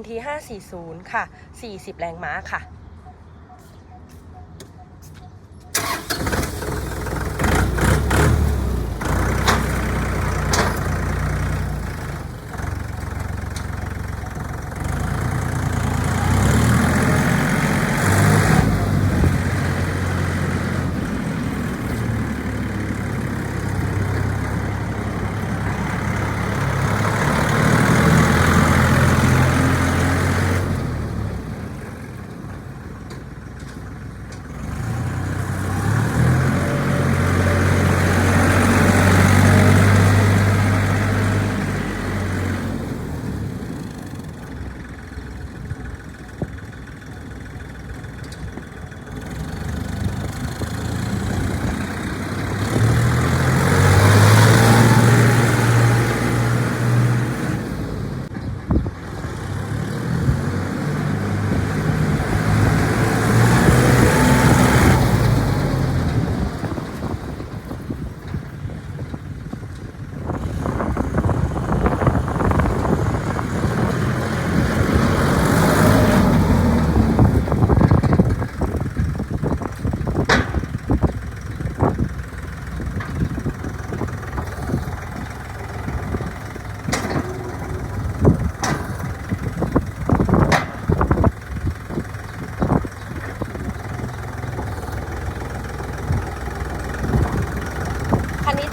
NT540 ค่ะ 40 แรงม้าค่ะ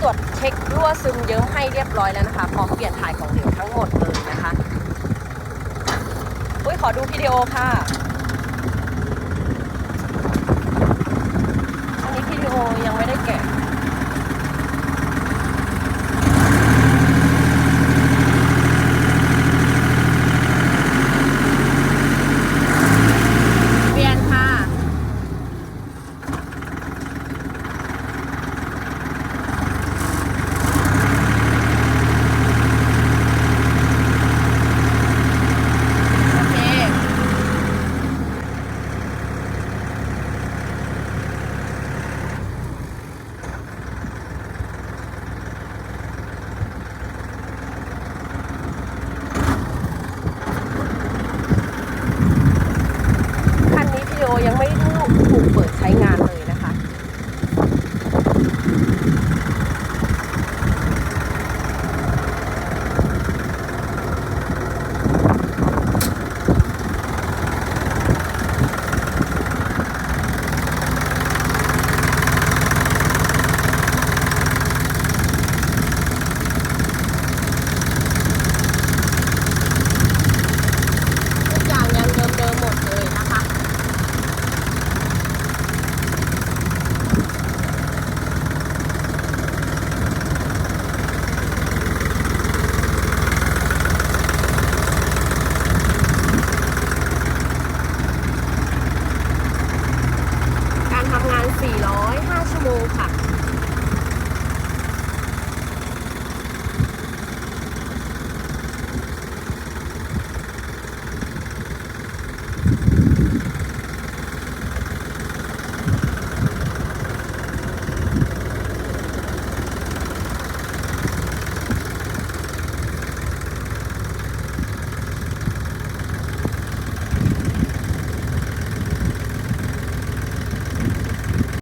ตรวจเช็ครั่วซึมเยิ้มให้เรียบร้อยแล้วนะคะ พร้อมเปลี่ยนถ่ายของเหลวทั้งหมดเลยนะคะอุ้ยขอดูวิดีโอค่ะ อันนี้วิดีโอยังไม่ได้แกะ เปลี่ยนค่ะ โอเค คันนี้วิดีโอยังไม่ได้ถูกเปิดใช้งานเลยนะคะ ทุกอย่างยังเดิมๆหมดเลยนะคะ การทำงาน 405 ชั่วโมงค่ะ